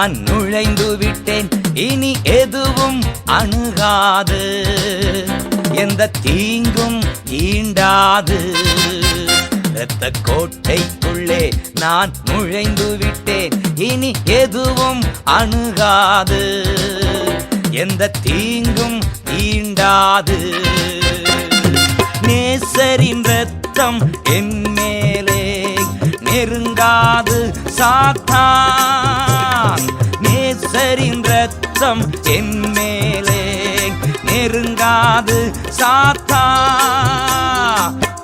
நான் நுழைந்து விட்டேன். இனி எதுவும் அணுகாது. எந்த தீங்கும் ஈண்டாது. இரத்த கோட்டைக்குள்ளே நான் நுழைந்து விட்டேன். இனி எதுவும் அணுகாது. எந்த தீங்கும் ஈண்டாது. நேசரின் ரத்தம் என் மேலே நெருங்காது சாத்தான். நான் நேசரின் ரத்தம் என் மேலே நெருங்காது சாத்தா.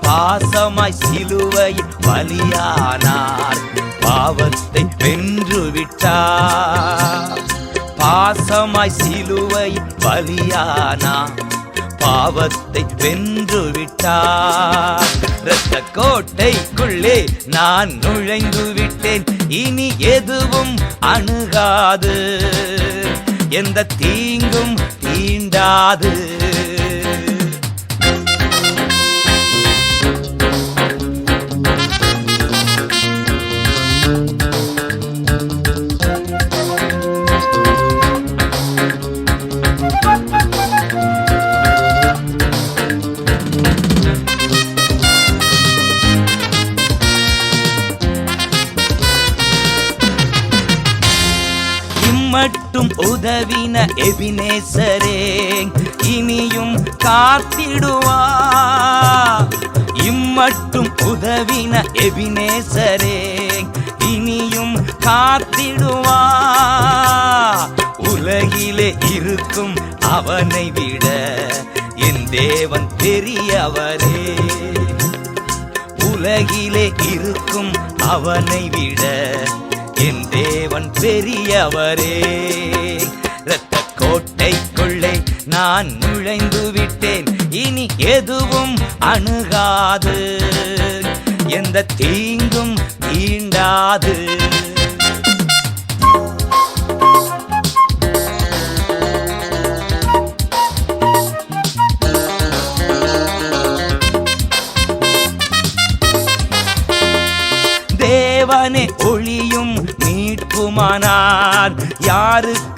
பாசமாய் சிலுவை பலியானார் பாவத்தை வென்று விட்டார் பாசமாய் சிலுவை பலியானார். பாவத்தை வென்று விட்டார். இரத்த கோட்டைக்குள்ளே நான் நுழைந்து விட்டேன். இனி எதுவும் அணுகாது. எந்த தீங்கும் தீண்டாது. இம்மட்டும் உதவின எபினேசரே இனியும் காத்திடுவா. இம்மட்டும் உதவின எபினேசரே இனியும் காத்திடுவா. உலகிலே இருக்கும் அவனை விட என் தேவன் பெரியவரே. உலகிலே இருக்கும் அவனை விட என் தேவன் பெரியவரே. நான் நுழைந்து விட்டேன். இனி எதுவும் அணுகாது. எந்த தீங்கும் தீண்டாது தேவனே ஒளியும் மீட்புமானார். யாருக்கு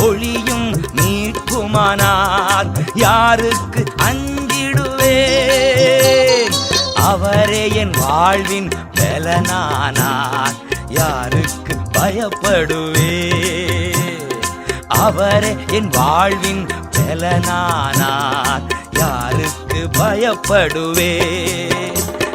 ஒளியும் மீட்புமானார் யாருக்கு அஞ்சிடுவேன் அவரே என் வாழ்வின் பலனானார். யாருக்கு பயப்படுவே? அவரே என் வாழ்வின் பலனானார். யாருக்கு பயப்படுவே?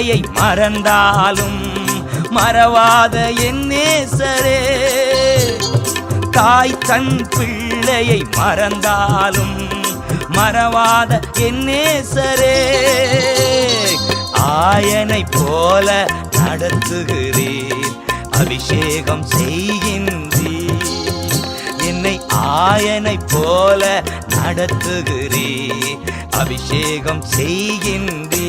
பிள்ளையை மறந்தாலும் மறவாத என் நேசரே. தாய் தன் பிள்ளையை மறந்தாலும் மறவாத என் நேசரே. ஆயனை போல நடத்துகிறேன் அபிஷேகம் செய்கின்றீர். என்னை ஆயனை போல நடத்துகிறே அபிஷேகம் செய்கின்றே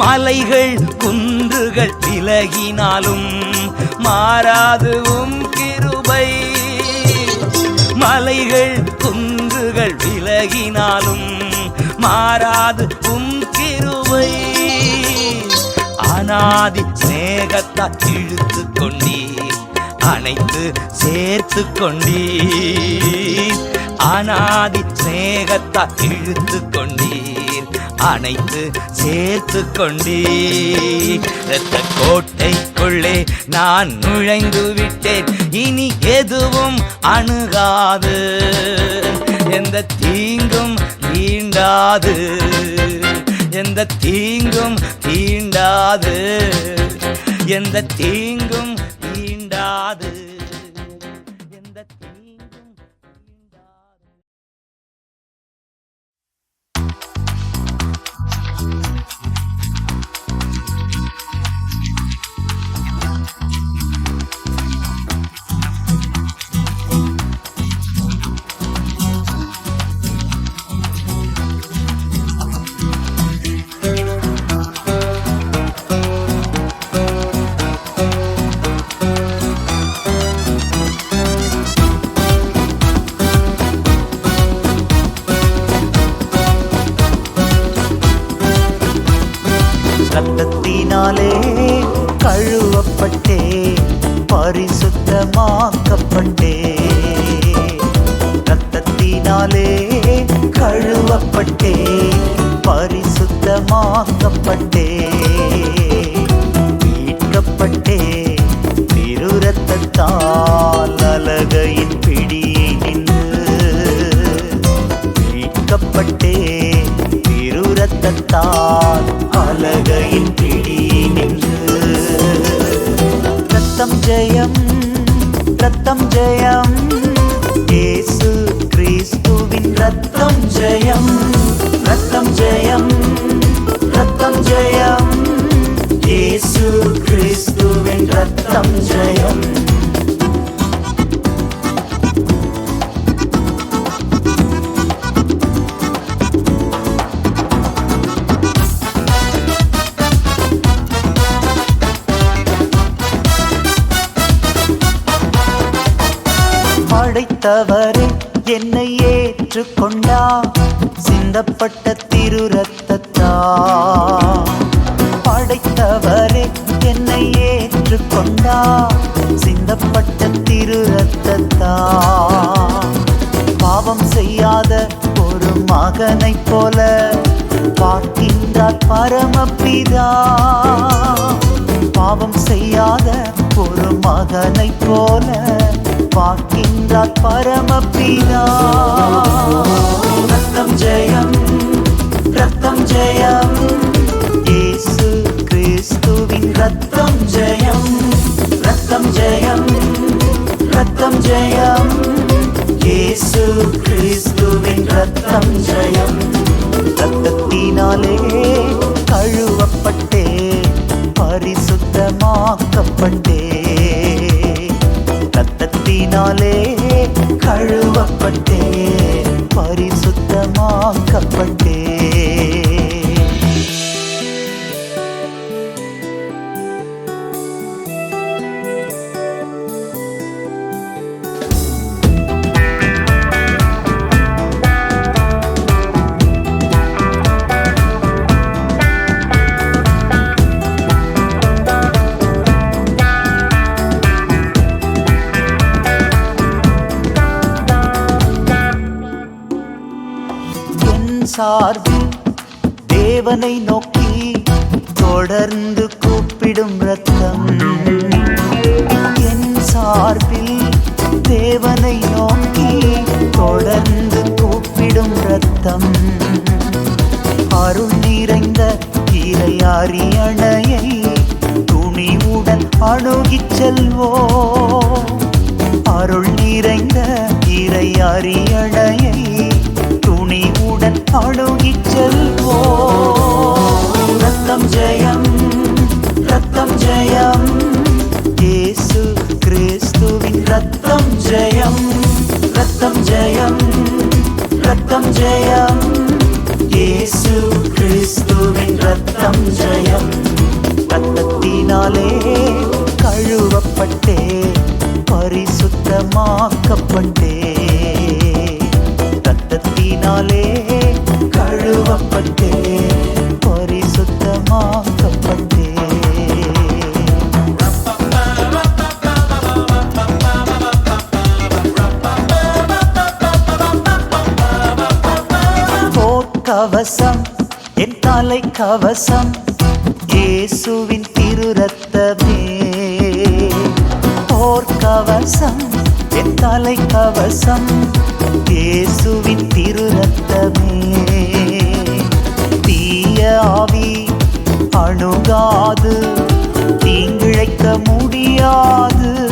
மலைகள் குன்றுகள் விலகினாலும் மாறாதுவும் கிருபை. மலைகள் குன்றுகள் விலகினாலும் மாறாது உம் கிருபை. அனாதி சிநேகத்தா இழுத்து கொண்டீர் அனைத்து சேர்த்து கொண்டீர். அனாதி சிநேகத்தா இழுத்து கொண்டீர். அணைத்து சேர்த்து கொண்டே இரத்த கோட்டைக்குள்ளே நான் நுழைந்து விட்டேன். இனி எதுவும் அணுகாது. எந்த தீங்கும் தீண்டாது. எந்த தீங்கும் தீண்டாது. எந்த தீங்கும் தீண்டாது. பரிசுத்தமாக்கப்பட்டே மீட்கப்பட்டே திரு ரத்தத்தால் அலகையின் பிடியை நின்று. மீட்கப்பட்டே திருரத்தத்தால் அலகையின் பிடியை நின்று. ரத்தம் ஜெயம் ரத்தம் ஜெயம். பார்த்தவரே என்னை ஏற்றுக்கொண்டா சிந்தப்பட்ட திரு ரத்தத்தா படைத்தவரே என்னை ஏற்றுக்கொண்டா சிந்தப்பட்ட திரு ரத்தத்தா பாவம் செய்யாத ஒரு மகனைப் போல பார்க்கின்றார் பரமபிதா. பாவம் செய்யாத ஒரு மகனைப் போல பார்க்கின்றார் பரமபிதா ரத்தம் ஜெயம் ரத்தம் ஜெயம். இயேசு கிறிஸ்துவின் ரத்தம் ஜெயம் ரத்தம் ஜெயம் ரத்தம் ஜெயம். இயேசு கிறிஸ்துவின் ரத்தம் ஜெயம். ரத்தத்தினாலே சார்பில் தேவனை நோக்கி தொடர்ந்து கூப்பிடும் ரத்தம் என் சார்பில் தேவனை நோக்கி தொடர்ந்து கூப்பிடும் ரத்தம் அருள் நிறைந்த இறை அரியணையை துணிவுடன் அணுகிச் செல்வோ. அருள் நிறைந்த இறை அரியணையை துணிவுடன் அணுகிச் செல்வோம் ரத்தம் ஜெயம் ரத்தம் ஜெயம் இயேசு கிறிஸ்துவின் ரத்தம் ஜெயம் ரத்தம் ஜெயம் ரத்தம் ஜெயம் இயேசு கிறிஸ்துவின் ரத்தம் ஜெயம் ரத்தத்தினாலே கழுவப்பட்டே பரிசுத்தமாக்கப்பட்டே ரத்தத்தினாலே பரிசுத்தமாக்கப்பட்டே போர்க்கவசம் என் கவசம் இயேசுவின் திருரத்தமே. போர் கவசம் என் தலை கவசம் இயேசுவின் திருரத்தமே. அணுகாது. தீங்கிழைக்க முடியாது.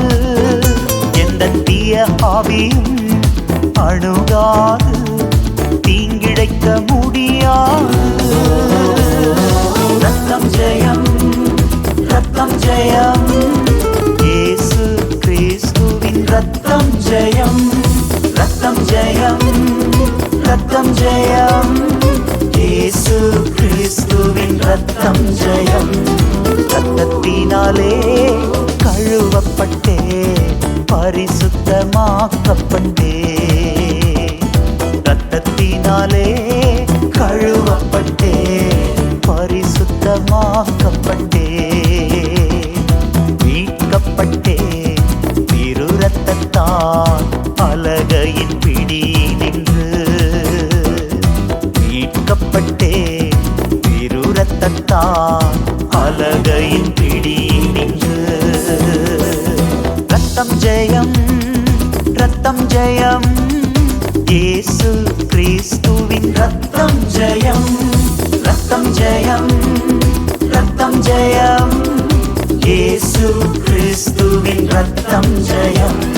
எந்த தீய ஆவியும் அணுகாது. தீங்கிழைக்க முடியாது. ரத்தம் ஜெயம் ரத்தம் ஜெயம். ஏசு கிறிஸ்துவின் ரத்தம் ஜெயம் ரத்தம் ஜெயம் ரத்தம் ஜெயம். இயேசு கிறிஸ்துவின் ரத்தம் ஜெயம். ரத்தத்தினாலே கழுவப்பட்டே பரிசுத்தமாக்கப்பட்டே. ரத்தத்தினாலே கழுவப்பட்டே பரிசுத்தமாக்கப்பட்டே. ரத்தம் ஜெயம் இயேசு கிறிஸ்துவின் ரத்தம் ஜெயம் ரத்தம் ஜெயம் ரத்தம் ஜெயம் இயேசு கிறிஸ்துவின் ரத்தம் ஜெயம்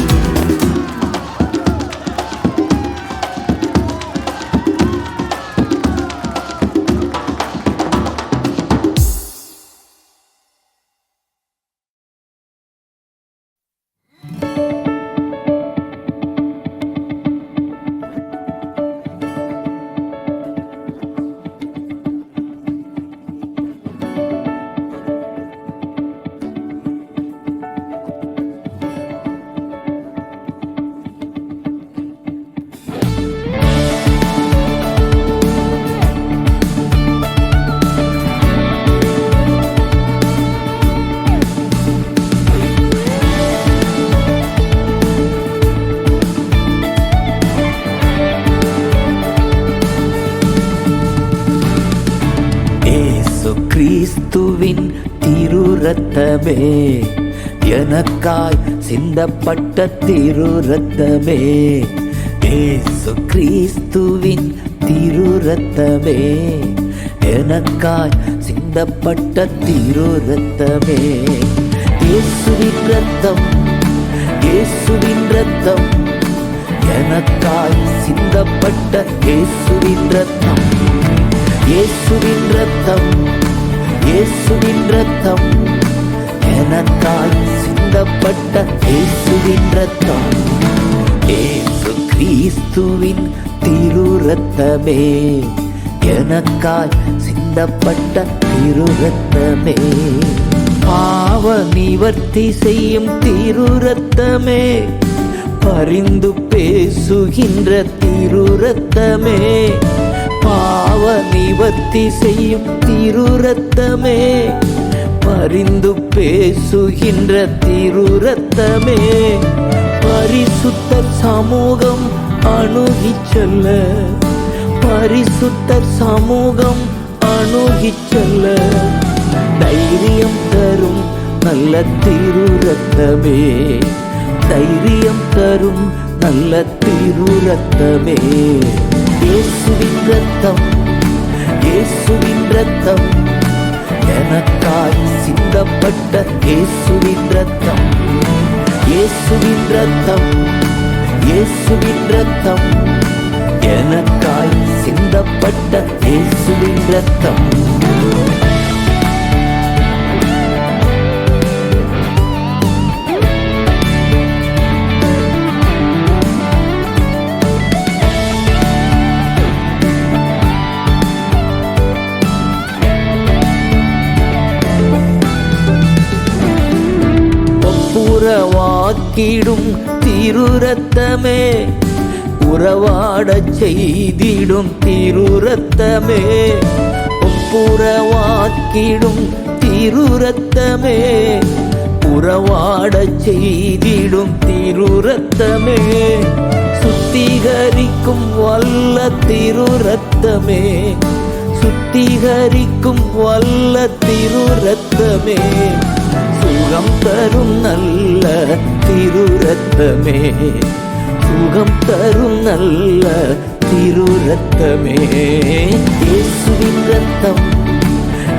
ரத்தமே எனக்காய் சிந்தப்பட்ட திரு ரத்தமே ஏசு கிறிஸ்துவின் திரு ரத்தமே எனக்காய் சிந்தப்பட்ட திரு ரத்தமே இயேசுவின் ரத்தம் இயேசுவின் ரத்தம் எனக்காய் சிந்தப்பட்ட இயேசுவின் ரத்தம் இயேசுவின் ரத்தம் இயேசுவின் ரத்தம் எனக்காய் சிந்தப்பட்ட இயேசுவின் ரத்தம் இயேசு கிறிஸ்துவின் திரு ரத்தமே எனக்காய் சிந்தப்பட்ட திரு ரத்தமே பாவ நிவர்த்தி செய்யும் திரு ரத்தமே பரிந்து பேசுகின்ற திரு ரத்தமே பாவ நிவர்த்தி செய்யும் திருரத்தமே. பரிந்து பேசுகின்ற திருரத்தமே. பரிசுத்த சமூகம் அணுகிச் செல்ல. பரிசுத்தர் சமூகம் அணுகிச் செல்ல. தைரியம் தரும் நல்ல திருரத்தமே. தைரியம் தரும் நல்ல திருரத்தமே. இயேசுவின் ரத்தம் இயேசுவின் ரத்தம். எனக்காய் சிந்தப்பட்ட இயேசுவின் ரத்தம் இயேசுவின் ரத்தம் இயேசுவின் ரத்தம். எனக்காய் சிந்தப்பட்ட இயேசுவின் ரத்தம். ஒப்புரவாக்கிடும் திருரத்தமே உறவாடச் செய்திடும் திருரத்தமே ஒப்புரவாக்கிடும் திருரத்தமே உறவாடச் செய்திடும் திருரத்தமே சுத்திகரிக்கும் வல்ல திருரத்தமே சுத்திகரிக்கும் வல்ல திருரத்தமே. ரத்தமே சுகம் தரும் நல்ல திருரத்தமே. சுகம் தரும் நல்ல திருரத்தமே. இயேசுவின் ரத்தம்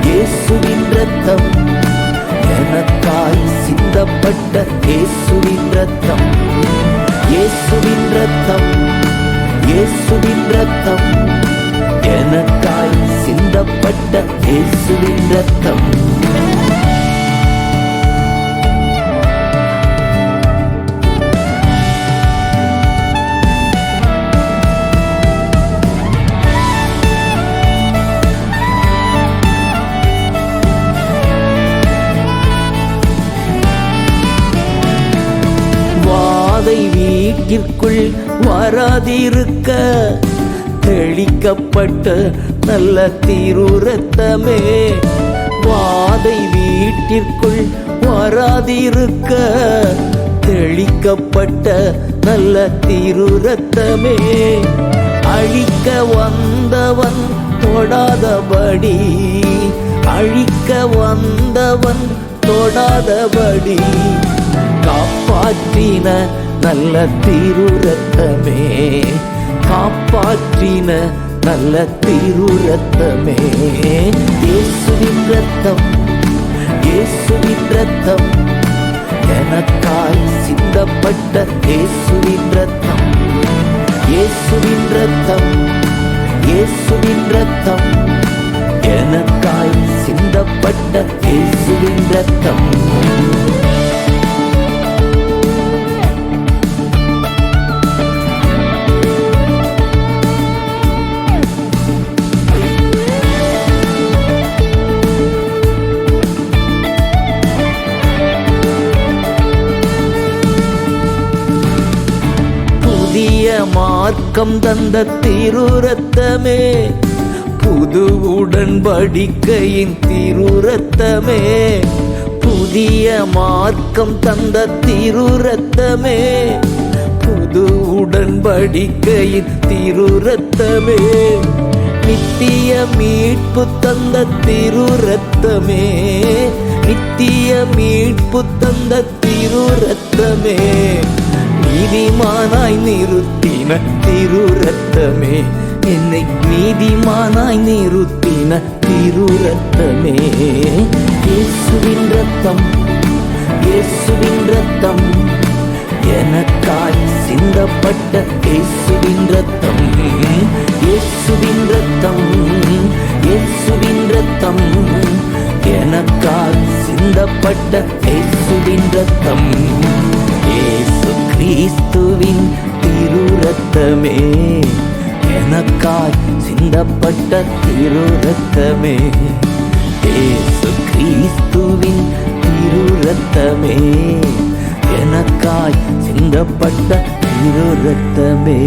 இயேசுவின் ரத்தம். எனக்காய் சிந்தப்பட்ட இயேசுவின் ரத்தம். இயேசுவின் ரத்தம் இயேசுவின் ரத்தம். எனக்காய் சிந்தப்பட்ட இயேசுவின் ரத்தம். மாறாதிருக்க தெளிக்கப்பட்ட நல்ல தீருரத்தமே. வாதை வீட்டிற்குள் வராதிருக்க தெளிக்கப்பட்ட நல்ல தீருரத்தமே. அழிக்க வந்தவன் தொடாதபடி அழிக்க வந்தவன் தொடாதபடி காப்பாற்றின நல்ல திருரத்தமே. காப்பாற்றின நல்ல திருரத்தமே. இயேசுவின் ரத்தம் இயேசுவின் ரத்தம். எனக்காய் சிந்தப்பட்ட இயேசுவின் ரத்தம். இயேசுவின் ரத்தம் இயேசுவின் ரத்தம். எனக்காய் சிந்தப்பட்ட இயேசுவின் ரத்தம். மார்க்கம் தந்த திருரத்தமே. புது உடன்படிக்கையின் திருரத்தமே. புதிய மார்க்கம் தந்த திருரத்தமே. புது உடன்படிக்கையின் திருரத்தமே. நித்திய மீட்பு தந்த திருரத்தமே. நித்திய மீட்பு தந்த திருரத்தமே. நீதிமானாய் நிறுத்தின திரு ரத்தமே என்னை நீதிமானாய் நிறுத்தின திரு ரத்தமே இயேசுவின் ரத்தம் இயேசுவின் ரத்தம். எனக்காய் சிந்தப்பட்ட இயேசுவின் ரத்தம். இயேசுவின் ரத்தம் இயேசுவின் ரத்தம். எனக்காய் சிந்தப்பட்ட இயேசுவின் ரத்தம். இயேசு கிறிஸ்துவின் திருரத்தமே. எனக்காய் சிந்தப்பட்ட திருரத்தமே. ஏசு கிறிஸ்துவின் திருரத்தமே. எனக்காய் சிந்தப்பட்ட திருரத்தமே.